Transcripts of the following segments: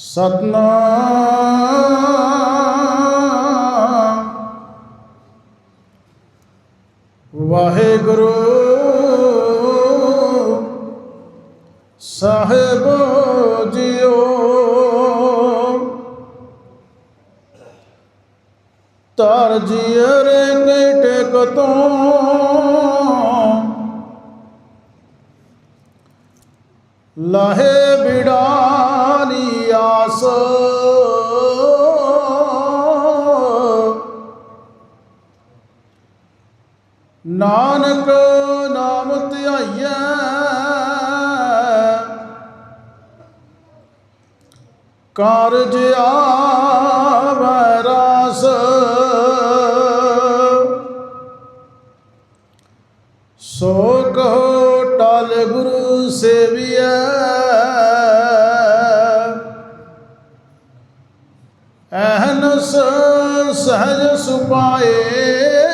ਸਤਨਾਮ। ਵਾਹਿਗੁਰੂ ਸਾਹਿਬ ਜੀਓ। ਤਰ ਜੀਰੇ ਟੇਕ ਤੋਂ ਲਾਹੇ ਬਿੜਾਨੀ ਨਾਨਕ ਨਾਮ ਧਿਆਈਐ। ਕਾਰਜ ਆਵੈ ਰਾਸ। ਸੋ ਕਹੋ ਟਲ ਗੁਰੂ ਸੇਵੀਐ। ਅਹਨਸ ਸਹਜ ਸੁਪਾਏ।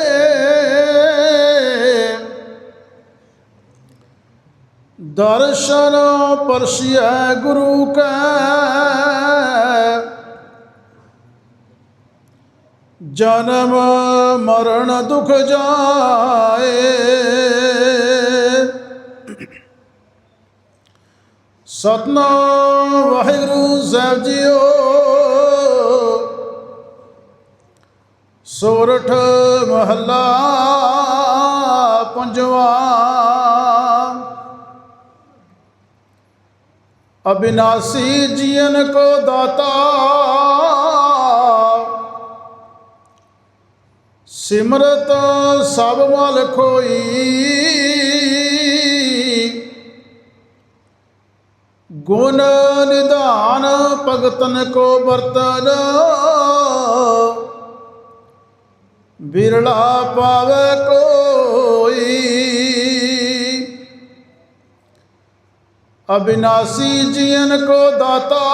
ਦਰਸ਼ਨ ਪਰਸ਼ੀਐ ਗੁਰੂ ਕੈ। ਜਨਮ ਮਰਨ ਦੁਖ ਜਾਏ। ਸਤਨਾਮ ਵਾਹਿਗੁਰੂ ਸਾਹਿਬ ਜੀਓ। ਸੋਰਠ ਮਹੱਲਾ ਪੰਜਵਾ। ਅਬਿਨਾਸੀ ਜੀਵਨ ਕੋ ਦਾਤਾ। ਸਿਮਰਤ ਸਭ ਮਲ ਖੋਈ। ਗੁਣ ਨਿਧਾਨ ਭਗਤਨ ਕੋ ਵਰਤਨ। ਬਿਰਲਾ ਪਾਵੇ ਕੋਈ ਅਬਿਨਾਸੀ ਜੀਵਨ ਕੋ ਦਾਤਾ।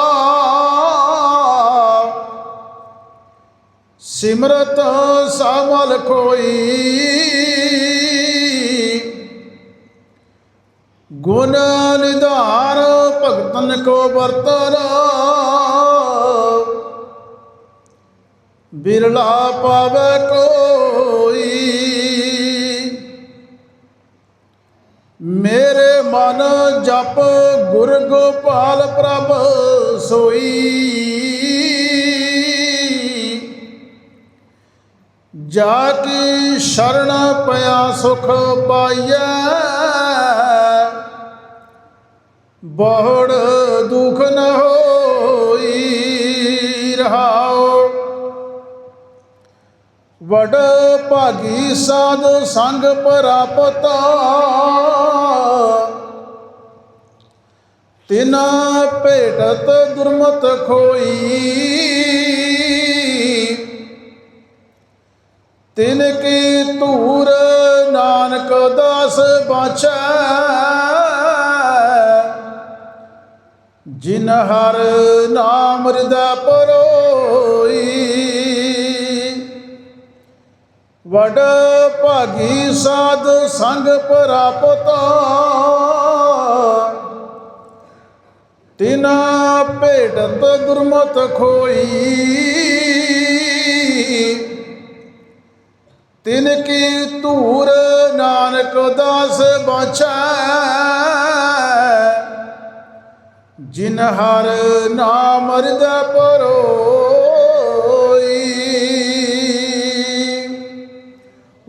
ਸਿਮਰਤ ਸਾਮਲ ਕੋਈ ਗੁਣ ਨਿਧਾਨ ਭਗਤਨ ਕੋ ਵਰਤਨ। ਬਿਰਲਾ ਪਾਵੇ ਕੋਈ। ਮੇਰੇ ਮਨ ਜਪ ਗੁਰ ਗੋਪਾਲ ਪ੍ਰਭ ਸੋਈ। ਜਾ ਕੀ ਸ਼ਰਨ ਪਿਆ ਸੁਖ ਪਾਈਐ। ਬਹੁੜ ਦੁਖ ਨ ਹੋਈ ਰਹਾਓ ਵਡ ਭਾਗੀ ਸਾਧ ਸੰਗ ਪ੍ਰਾਪਤ। ਤਿਨਾ ਭੇਟਤ ਦੁਰਮਤ ਖੋਈ। ਤਿਨ ਕੀ ਧੂਰ ਨਾਨਕ ਦਾਸ ਬਾਛੈ। ਜਿਨ ਹਰ ਨਾਮ ਹਿਰਦੈ ਪਰੋਈ। ਵਡ ਭਾਗੀ ਸਾਧ ਸੰਗ ਪ੍ਰਾਪਤ। ਤਿਨਾ ਭੇਟਤ ਗੁਰਮਤ ਖੋਈ। ਤਿਨ ਕੀ ਧੂਰ ਨਾਨਕ ਦਾਸ ਬਾਛੈ। ਜਿਨ ਹਰ ਨਾਮ ਹਿਰਦੈ ਪਰੋਈ।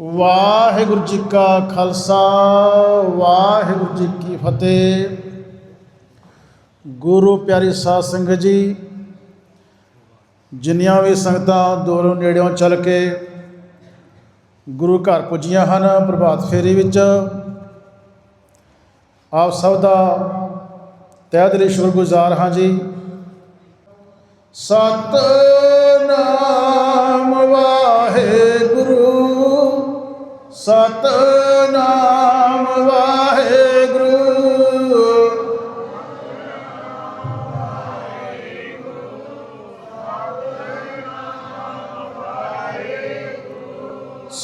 ਵਾਹਿਗੁਰੂ ਜੀ ਕਾ ਖਾਲਸਾ, ਵਾਹਿਗੁਰੂ ਜੀ ਕੀ ਫਤਿਹ। ਗੁਰੂ ਪਿਆਰੀ ਸਾਧ ਸੰਗਤ ਜੀ, ਜਿੰਨੀਆਂ ਵੀ ਸੰਗਤਾਂ ਦੂਰੋਂ ਨੇੜਿਓਂ ਚੱਲ ਕੇ ਗੁਰੂ ਘਰ ਪੁੱਜੀਆਂ ਹਨ ਪ੍ਰਭਾਤ ਫੇਰੀ ਵਿੱਚ, ਆਪ ਸਭ ਦਾ ਤਹਿ ਦਿਲੀ ਸ਼ੁਕਰਗੁਜ਼ਾਰ ਹਾਂ ਜੀ। ਸਤਨਾਮ ਵਾਹਿਗੁਰੂ ਸਤ